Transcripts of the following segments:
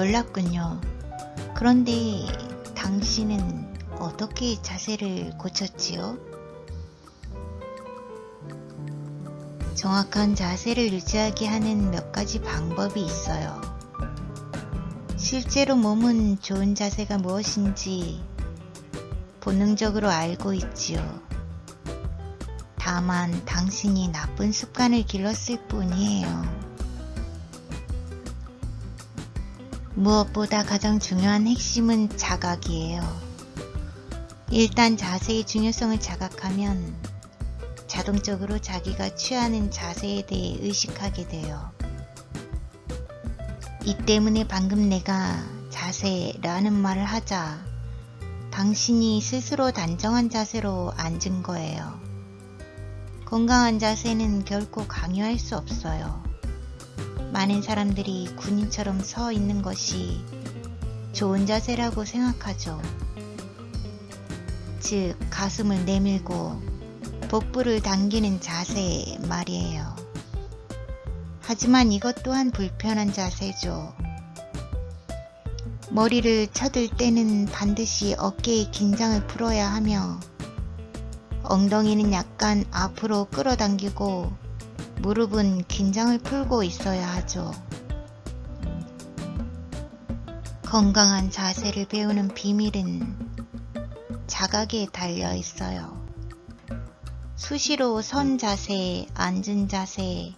정말 놀랍군요. 그런데 당신은 어떻게 자세를 고쳤지요? 정확한 자세를 유지하게 하는 몇 가지 방법이 있어요. 실제로 몸은 좋은 자세가 무엇인지 본능적으로 알고 있지요. 다만 당신이 나쁜 습관을 길렀을 뿐이에요. 무엇보다 가장 중요한 핵심은 자각이에요. 일단 자세의 중요성을 자각하면 자동적으로 자기가 취하는 자세에 대해 의식하게 돼요. 이 때문에 방금 내가 자세라는 말을 하자 당신이 스스로 단정한 자세로 앉은 거예요. 건강한 자세는 결코 강요할 수 없어요. 많은 사람들이 군인처럼 서 있는 것이 좋은 자세라고 생각하죠. 즉, 가슴을 내밀고 복부를 당기는 자세 말이에요. 하지만 이것 또한 불편한 자세죠. 머리를 쳐들 때는 반드시 어깨의 긴장을 풀어야 하며 엉덩이는 약간 앞으로 끌어당기고 무릎은 긴장을 풀고 있어야 하죠. 건강한 자세를 배우는 비밀은 자각에 달려 있어요. 수시로 선 자세, 앉은 자세,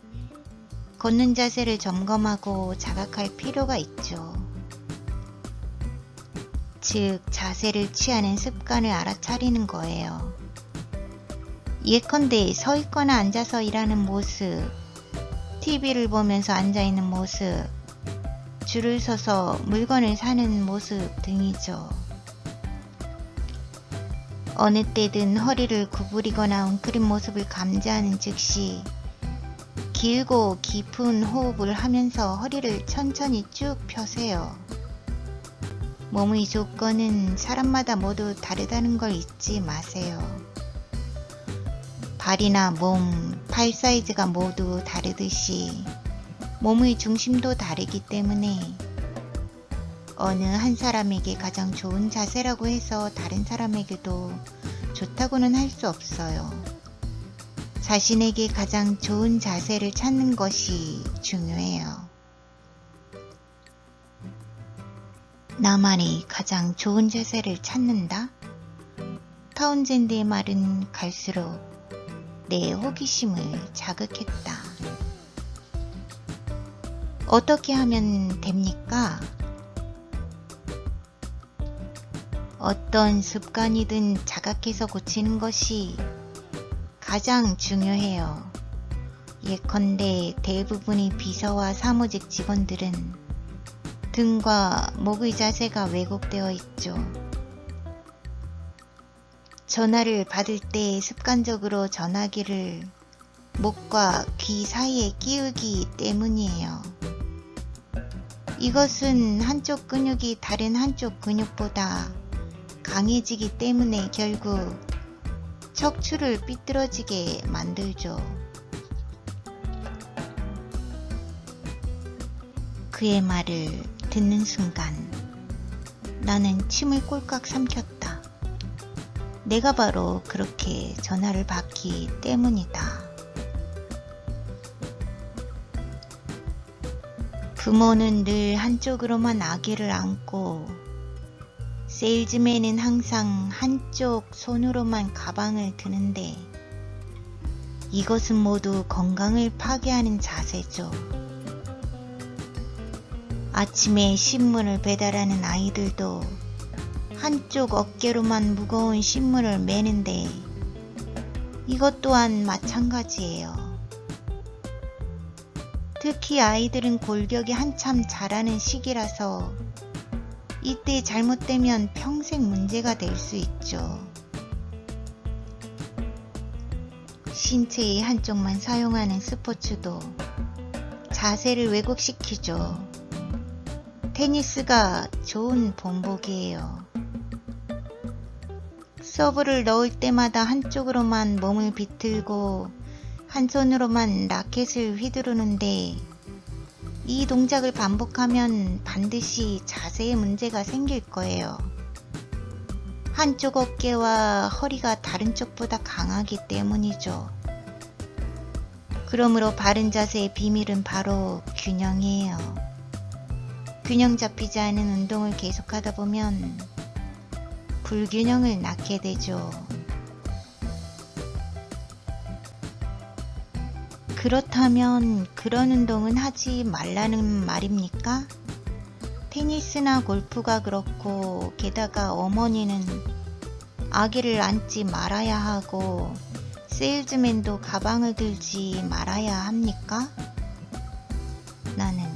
걷는 자세를 점검하고 자각할 필요가 있죠. 즉, 자세를 취하는 습관을 알아차리는 거예요. 예컨대 서 있거나 앉아서 일하는 모습, TV를 보면서 앉아 있는 모습, 줄을 서서 물건을 사는 모습 등이죠. 어느 때든 허리를 구부리거나 웅크린 모습을 감지하는 즉시 길고 깊은 호흡을 하면서 허리를 천천히 쭉 펴세요. 몸의 조건은 사람마다 모두 다르다는 걸 잊지 마세요. 발이나 몸, 팔 사이즈가 모두 다르듯이 몸의 중심도 다르기 때문에 어느 한 사람에게 가장 좋은 자세라고 해서 다른 사람에게도 좋다고는 할 수 없어요. 자신에게 가장 좋은 자세를 찾는 것이 중요해요. 나만이 가장 좋은 자세를 찾는다? 타운젠드의 말은 갈수록 내 호기심을 자극했다. 어떻게 하면 됩니까? 어떤 습관이든 자각해서 고치는 것이 가장 중요해요. 예컨대 대부분의 비서와 사무직 직원들은 등과 목의 자세가 왜곡되어 있죠. 전화를 받을 때 습관적으로 전화기를 목과 귀 사이에 끼우기 때문이에요. 이것은 한쪽 근육이 다른 한쪽 근육보다 강해지기 때문에 결국 척추를 삐뚤어지게 만들죠. 그의 말을 듣는 순간 나는 침을 꼴깍 삼켰다. 내가 바로 그렇게 전화를 받기 때문이다. 부모는 늘 한쪽으로만 아기를 안고 세일즈맨은 항상 한쪽 손으로만 가방을 드는데 이것은 모두 건강을 파괴하는 자세죠. 아침에 신문을 배달하는 아이들도 한쪽 어깨로만 무거운 신문을 매는데 이것 또한 마찬가지예요. 특히 아이들은 골격이 한참 자라는 시기라서 이때 잘못되면 평생 문제가 될 수 있죠. 신체의 한쪽만 사용하는 스포츠도 자세를 왜곡시키죠. 테니스가 좋은 본보기예요. 서브를 넣을 때마다 한쪽으로만 몸을 비틀고 한 손으로만 라켓을 휘두르는데 이 동작을 반복하면 반드시 자세에 문제가 생길 거예요. 한쪽 어깨와 허리가 다른 쪽보다 강하기 때문이죠. 그러므로 바른 자세의 비밀은 바로 균형이에요. 균형 잡히지 않은 운동을 계속하다 보면 불균형을 낳게 되죠. 그렇다면 그런 운동은 하지 말라는 말입니까? 테니스나 골프가 그렇고 게다가 어머니는 아기를 안지 말아야 하고 세일즈맨도 가방을 들지 말아야 합니까? 나는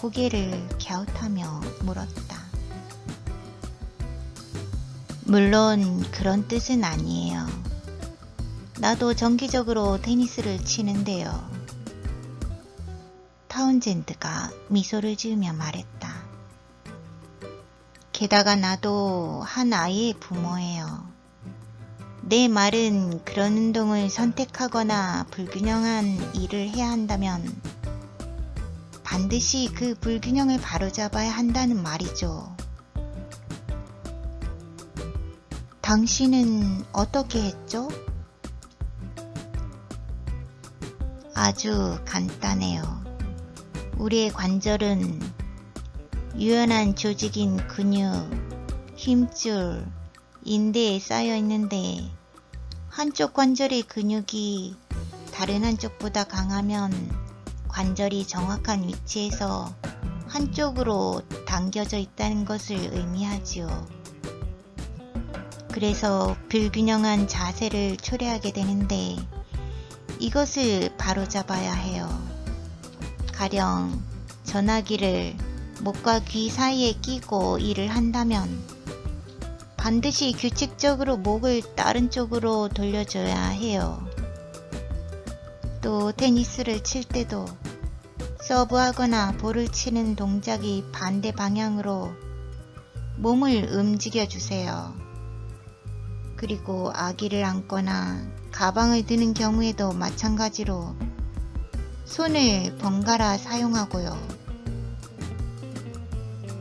고개를 갸웃하며 물었다. 물론 그런 뜻은 아니에요. 나도 정기적으로 테니스를 치는데요. 타운젠드가 미소를 지으며 말했다. 게다가 나도 한 아이의 부모예요. 내 말은 그런 운동을 선택하거나 불균형한 일을 해야 한다면 반드시 그 불균형을 바로잡아야 한다는 말이죠. 당신은 어떻게 했죠? 아주 간단해요. 우리의 관절은 유연한 조직인 근육, 힘줄, 인대에 쌓여 있는데 한쪽 관절의 근육이 다른 한쪽보다 강하면 관절이 정확한 위치에서 한쪽으로 당겨져 있다는 것을 의미하지요. 그래서 불균형한 자세를 초래하게 되는데 이것을 바로잡아야 해요. 가령 전화기를 목과 귀 사이에 끼고 일을 한다면 반드시 규칙적으로 목을 다른 쪽으로 돌려줘야 해요. 또 테니스를 칠 때도 서브하거나 볼을 치는 동작이 반대 방향으로 몸을 움직여 주세요. 그리고 아기를 안거나 가방을 드는 경우에도 마찬가지로 손을 번갈아 사용하고요.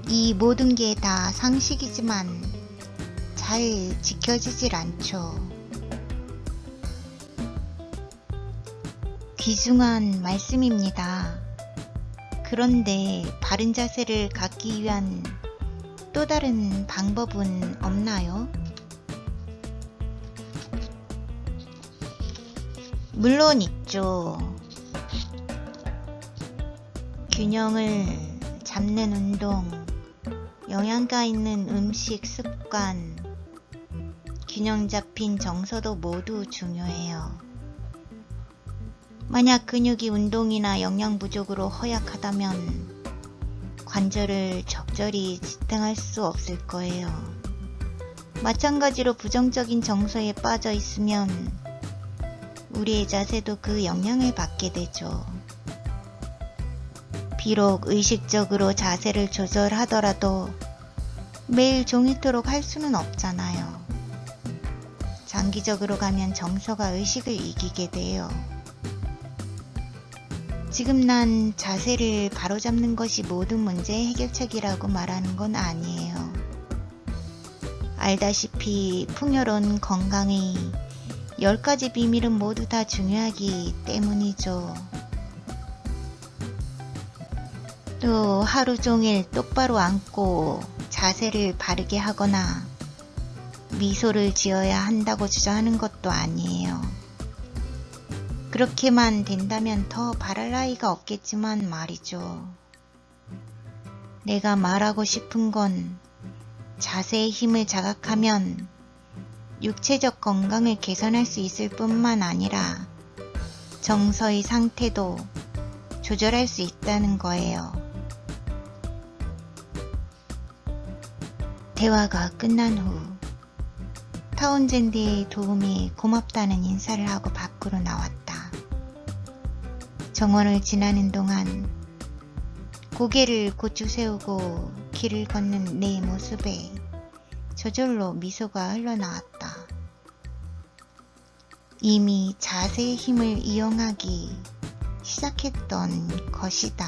이 모든 게 다 상식이지만 잘 지켜지질 않죠. 귀중한 말씀입니다. 그런데 바른 자세를 갖기 위한 또 다른 방법은 없나요? 물론 있죠. 균형을 잡는 운동, 영양가 있는 음식 습관, 균형 잡힌 정서도 모두 중요해요. 만약 근육이 운동이나 영양 부족으로 허약하다면 관절을 적절히 지탱할 수 없을 거예요. 마찬가지로 부정적인 정서에 빠져 있으면 우리의 자세도 그 영향을 받게 되죠. 비록 의식적으로 자세를 조절하더라도 매일 종이토록 할 수는 없잖아요. 장기적으로 가면 정서가 의식을 이기게 돼요. 지금 난 자세를 바로잡는 것이 모든 문제의 해결책이라고 말하는 건 아니에요. 알다시피 풍요로운 건강의 10가지 비밀은 모두 다 중요하기 때문이죠. 또 하루 종일 똑바로 앉고 자세를 바르게 하거나 미소를 지어야 한다고 주저하는 것도 아니에요. 그렇게만 된다면 더 바랄 나위가 없겠지만 말이죠. 내가 말하고 싶은 건 자세의 힘을 자각하면 육체적 건강을 개선할 수 있을 뿐만 아니라 정서의 상태도 조절할 수 있다는 거예요. 대화가 끝난 후 타운젠드의 도움이 고맙다는 인사를 하고 밖으로 나왔다. 정원을 지나는 동안 고개를 고추 세우고 길을 걷는 내 모습에 저절로 미소가 흘러나왔다. 이미 자세의 힘을 이용하기 시작했던 것이다.